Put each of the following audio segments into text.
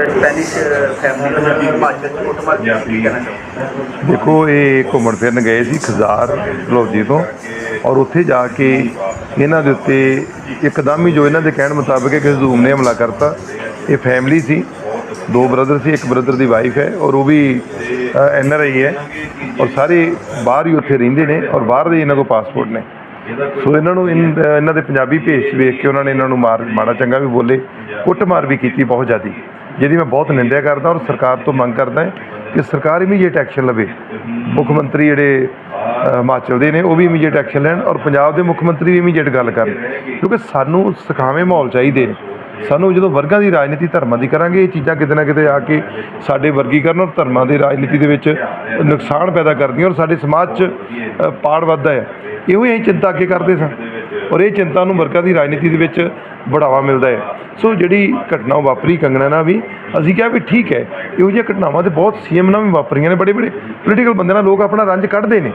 Spanish family ਨੂੰ ਹਿਮਾਚਲ ਚ ਕੁੱਟਮਾਰ ਕੀਤੀ ਕੀ ਕਹਿਣਾ ਚਾਹੋਗੇ? ਦੇਖੋ ਇਹ ਘੁੰਮਣ ਫਿਰਨ ਗਏ ਸੀ ਖਜ਼ਾਰ ਲੋਜੀ ਤੋਂ। ਔਰ ਉੱਥੇ ਜਾ ਕੇ ਇਹਨਾਂ ਦੇ ਉੱਤੇ ਇੱਕਦਮ ਹੀ ਜੋ ਇਹਨਾਂ ਦੇ ਕਹਿਣ ਮੁਤਾਬਕ ਇੱਕ ਹਜ਼ੂਮ ਨੇ ਹਮਲਾ ਕਰਤਾ। ਇਹ ਫੈਮਿਲੀ ਸੀ ਦੋ ਬ੍ਰਦਰ ਸੀ ਇੱਕ ਬ੍ਰਦਰ ਦੀ ਵਾਈਫ ਹੈ ਔਰ ਉਹ ਵੀ ਐਨ ਆਰ ਆਈ ਹੈ। ਔਰ ਸਾਰੇ ਬਾਹਰ ਹੀ ਉੱਥੇ ਰਹਿੰਦੇ ਨੇ ਔਰ ਬਾਹਰ ਦੇ ਇਹਨਾਂ ਕੋਲ ਪਾਸਪੋਰਟ ਨੇ। ਸੋ ਇਹਨਾਂ ਨੂੰ ਇਹਨਾਂ ਦੇ ਪੰਜਾਬੀ ਭੇਸ ਵੇਖ ਕੇ ਉਹਨਾਂ ਨੇ ਇਹਨਾਂ ਨੂੰ ਮਾਰ ਮਾੜਾ ਚੰਗਾ ਵੀ ਬੋਲੇ ਕੁੱਟਮਾਰ ਵੀ ਕੀਤੀ ਬਹੁਤ ਜ਼ਿਆਦੀ। ਜਿਹਦੀ ਮੈਂ ਬਹੁਤ ਨਿੰਦਿਆ ਕਰਦਾ ਔਰ ਸਰਕਾਰ ਤੋਂ ਮੰਗ ਕਰਦਾ ਕਿ ਸਰਕਾਰ ਇਮੀਡੀਏਟ ਐਕਸ਼ਨ ਲਵੇ। ਮੁੱਖ ਮੰਤਰੀ ਜਿਹੜੇ ਹਿਮਾਚਲ ਦੇ ਨੇ, ਉਹ ਵੀ ਇਮੀਡੀਏਟ ਐਕਸ਼ਨ ਲੈਣ ਔਰ ਪੰਜਾਬ ਦੇ ਮੁੱਖ ਮੰਤਰੀ ਵੀ ਇਮੀਡੀਏਟ ਗੱਲ ਕਰਨ। ਕਿਉਂਕਿ ਸਾਨੂੰ ਸਿਖਾਵੇਂ ਮਾਹੌਲ ਚਾਹੀਦੇ ਨੇ। ਸਾਨੂੰ ਜਦੋਂ ਵਰਗਾਂ ਦੀ ਰਾਜਨੀਤੀ ਧਰਮਾਂ ਦੀ ਕਰਾਂਗੇ, ਇਹ ਚੀਜ਼ਾਂ ਕਿਤੇ ਨਾ ਕਿਤੇ ਆ ਕੇ ਸਾਡੇ ਵਰਗੀਕਰਨ ਔਰ ਧਰਮਾਂ ਦੀ ਰਾਜਨੀਤੀ ਦੇ ਵਿੱਚ ਨੁਕਸਾਨ ਪੈਦਾ ਕਰਦੀਆਂ ਔਰ ਸਾਡੇ ਸਮਾਜ 'ਚ ਪਾੜ ਵੱਧਦਾ ਹੈ। ਇਹੋ ਹੀ ਅਸੀਂ ਚਿੰਤਾ ਅੱਗੇ ਕਰਦੇ ਸਾਂ। ਔਰ ਇਹ ਚਿੰਤਾ ਨੂੰ ਵਰਗਾਂ ਦੀ ਰਾਜਨੀਤੀ ਦੇ ਵਿੱਚ ਬੜਾਵਾ ਮਿਲਦਾ ਹੈ। ਸੋ ਜਿਹੜੀ ਘਟਨਾ ਉਹ ਵਾਪਰੀ ਕੰਗਣਾ ਨਾਲ ਵੀ, ਅਸੀਂ ਕਿਹਾ ਵੀ ਠੀਕ ਹੈ, ਇਹੋ ਜਿਹੀਆਂ ਘਟਨਾਵਾਂ ਤੇ ਬਹੁਤ ਸੀਐਮ ਨਾਲ ਵੀ ਵਾਪਰੀਆਂ ਨੇ ਬੜੇ ਬੜੇ ਪੋਲੀਟੀਕਲ ਬੰਦੇ ਨਾਲ ਲੋਕ ਆਪਣਾ ਰੰਜ ਕੱਢਦੇ ਨੇ।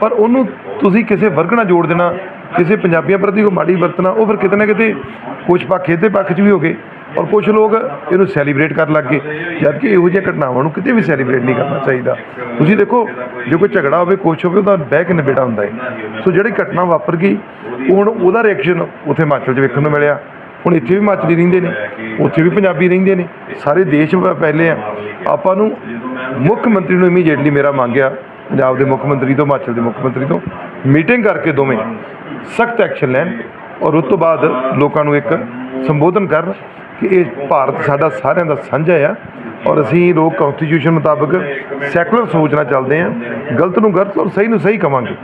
ਪਰ ਉਹਨੂੰ ਤੁਸੀਂ ਕਿਸੇ ਵਰਗ ਨਾਲ ਜੋੜ ਦੇਣਾ, ਕਿਸੇ ਪੰਜਾਬੀਆਂ ਪ੍ਰਤੀ ਕੋਈ ਮਾੜੀ ਵਰਤਣਾ, ਉਹ ਫਿਰ ਕਿਤੇ ਨਾ ਕਿਤੇ ਕੁਝ ਪੱਖ ਇਹਦੇ ਪੱਖ 'ਚ ਵੀ ਹੋ ਗਏ ਔਰ ਕੁਝ ਲੋਕ ਇਹਨੂੰ ਸੈਲੀਬ੍ਰੇਟ ਕਰਨ ਲੱਗ ਗਏ ਜਦ ਕਿ ਇਹੋ ਜਿਹੀਆਂ ਘਟਨਾਵਾਂ ਨੂੰ ਕਿਤੇ ਵੀ ਸੈਲੀਬ੍ਰੇਟ ਨਹੀਂ ਕਰਨਾ ਚਾਹੀਦਾ। ਤੁਸੀਂ ਦੇਖੋ, ਜੇ ਕੋਈ ਝਗੜਾ ਹੋਵੇ, ਕੁਛ ਹੋਵੇ, ਉਹਦਾ ਬਹਿ ਕੇ ਨਿਬੇੜਾ ਹੁੰਦਾ ਹੈ। ਸੋ ਜਿਹੜੀ ਘਟਨਾ ਵਾਪਰ ਗਈ ਉਹ ਹੁਣ ਉਹਦਾ ਰਿਐਕਸ਼ਨ ਉੱਥੇ ਹਿਮਾਚਲ 'ਚ ਵੇਖਣ ਨੂੰ ਮਿਲਿਆ। ਹੁਣ ਇੱਥੇ ਵੀ ਹਿਮਾਚਲੀ ਰਹਿੰਦੇ ਨੇ, ਉੱਥੇ ਵੀ ਪੰਜਾਬੀ ਰਹਿੰਦੇ ਨੇ, ਸਾਰੇ ਦੇਸ਼ ਪਹਿਲੇ ਆ। ਆਪਾਂ ਨੂੰ ਮੁੱਖ ਮੰਤਰੀ ਨੂੰ ਇਮੀਡੀਏਟਲੀ ਮੇਰਾ ਮੰਗਿਆ, ਪੰਜਾਬ ਦੇ ਮੁੱਖ ਮੰਤਰੀ ਤੋਂ, ਹਿਮਾਚਲ ਦੇ ਮੁੱਖ ਮੰਤਰੀ ਤੋਂ ਮੀਟਿੰਗ ਕਰਕੇ ਦੋਵੇਂ ਸਖਤ ਐਕਸ਼ਨ ਲੈਣ ਔਰ ਉਸ ਤੋਂ ਬਾਅਦ ਲੋਕਾਂ ਨੂੰ ਇੱਕ ਸੰਬੋਧਨ ਕਰਨ ਕਿ ਇਹ ਭਾਰਤ ਸਾਡਾ ਸਾਰਿਆਂ ਦਾ ਸਾਂਝਾ ਆ। ਔਰ ਅਸੀਂ ਲੋਕ ਕਨਸਟੀਟਿਊਸ਼ਨ ਮੁਤਾਬਕ ਸੈਕੂਲਰ ਸੋਚ ਨਾਲ ਚੱਲਦੇ ਆ ਗਲਤ ਨੂੰ ਗਲਤ ਔਰ ਸਹੀ ਨੂੰ ਸਹੀ ਕਵਾਂਗੇ।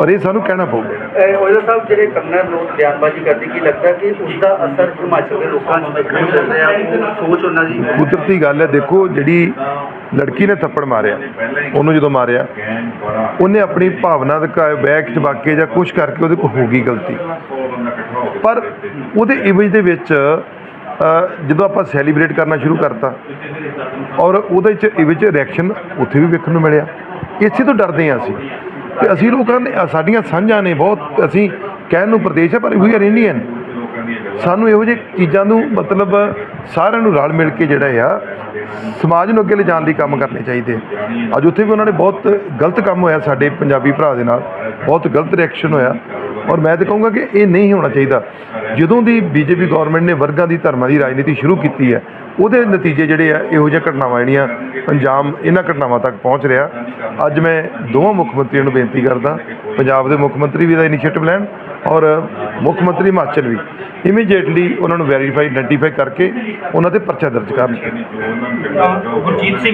ਔਰ ਇਹ ਸਾਨੂੰ ਕਹਿਣਾ ਪਊਗਾ। ਓਇਲਾ ਸਾਹਿਬ ਜਿਹੜੇ ਕੰਗਨਾ ਲੋਕ ਬਿਆਨਬਾਜ਼ੀ ਕਰਦੇ ਕੀ ਲੱਗਦਾ ਕਿ ਉਸ ਦਾ ਅਸਰ ਹਿਮਾਚਲ ਦੇ ਲੋਕਾਂ ਨੂੰ ਦੇਖਣ ਨੂੰ ਮਿਲ ਰਿਹਾ? ਉਹ ਸੋਚ ਉਹਨਾਂ ਦੀ। ਕੁਦਰਤੀ ਗੱਲ ਹੈ ਦੇਖੋ ਜਿਹੜੀ ਲੜਕੀ ਨੇ ਥੱਪੜ ਮਾਰਿਆ ਉਹਨੂੰ ਜਦੋਂ ਮਾਰਿਆ ਉਹਨੇ ਆਪਣੀ ਭਾਵਨਾ ਦੇ ਬੈਕ ਚ ਵਾਕੇ ਜਾਂ ਕੁਛ ਕਰਕੇ ਉਹਦੇ ਕੋਲ ਹੋ ਗਈ ਗਲਤੀ। ਪਰ ਉਹਦੇ ਇਮੇਜ ਦੇ ਵਿੱਚ ਜਦੋਂ ਆਪਾਂ ਸੈਲੀਬ੍ਰੇਟ ਕਰਨਾ ਸ਼ੁਰੂ ਕਰਤਾ, ਔਰ ਉਹਦੇ ਚ ਇਮੇਜ ਰਿਐਕਸ਼ਨ ਉੱਥੇ ਵੀ ਵੇਖਣ ਨੂੰ ਮਿਲਿਆ। ਇਸੇ ਤੋਂ ਡਰਦੇ ਹਾਂ ਅਸੀਂ। ਤੇ ਅਸੀਂ ਲੋਕਾਂ ਨੇ ਸਾਡੀਆਂ ਸਾਂਝਾਂ ਨੇ ਬਹੁਤ, ਅਸੀਂ ਕਹਿਣ ਨੂੰ ਪ੍ਰਦੇਸ਼ ਹੈ ਪਰ ਵੀ ਆਰ ਇੰਡੀਅਨ ਸਾਨੂੰ ਇਹੋ ਜਿਹੇ ਚੀਜ਼ਾਂ ਨੂੰ, ਮਤਲਬ, ਸਾਰਿਆਂ ਨੂੰ ਰਲ ਮਿਲ ਕੇ ਜਿਹੜਾ ਆ, ਸਮਾਜ ਨੂੰ ਅੱਗੇ ਲਿਜਾਣ ਲਈ ਕੰਮ ਕਰਨੇ ਚਾਹੀਦੇ। ਅੱਜ ਉੱਥੇ ਵੀ ਉਹਨਾਂ ਨੇ ਬਹੁਤ ਗਲਤ ਕੰਮ ਹੋਇਆ ਸਾਡੇ ਪੰਜਾਬੀ ਭਰਾ ਦੇ ਨਾਲ। ਬਹੁਤ ਗਲਤ ਰਿਐਕਸ਼ਨ ਹੋਇਆ। ਔਰ ਮੈਂ ਤਾਂ ਕਹੂੰਗਾ ਕਿ ਇਹ ਨਹੀਂ ਹੋਣਾ ਚਾਹੀਦਾ। ਜਦੋਂ ਦੀ ਬੀਜੇਪੀ ਗਵਰਨਮੈਂਟ ਨੇ ਵਰਗਾਂ ਦੀ ਧਰਮਾਂ ਦੀ ਰਾਜਨੀਤੀ ਸ਼ੁਰੂ ਕੀਤੀ ਹੈ, ਉਹਦੇ ਨਤੀਜੇ ਜਿਹੜੇ ਆ, ਇਹੋ ਜਿਹੀਆਂ ਘਟਨਾਵਾਂ ਜਿਹੜੀਆਂ ਅੰਜਾਮ ਇਹਨਾਂ ਘਟਨਾਵਾਂ ਤੱਕ ਪਹੁੰਚ ਰਿਹਾ। ਅੱਜ ਮੈਂ ਦੋਵਾਂ ਮੁੱਖ ਮੰਤਰੀਆਂ ਨੂੰ ਬੇਨਤੀ ਕਰਦਾ, ਪੰਜਾਬ ਦੇ ਮੁੱਖ ਮੰਤਰੀ ਵੀ ਦਾ ਇਨੀਸ਼ੀਏਟਿਵ ਲੈਣ ਔਰ ਮੁੱਖ ਮੰਤਰੀ ਹਿਮਾਚਲ ਵੀ। ਇਮੀਡੀਏਟਲੀ ਉਹਨਾਂ ਨੂੰ ਵੈਰੀਫਾਈ ਆਇਡੈਂਟੀਫਾਈ ਕਰਕੇ ਉਹਨਾਂ ਤੇ ਪਰਚਾ ਦਰਜ ਕਰਨ। ਗੁਰਜੀਤ ਸਿੰਘ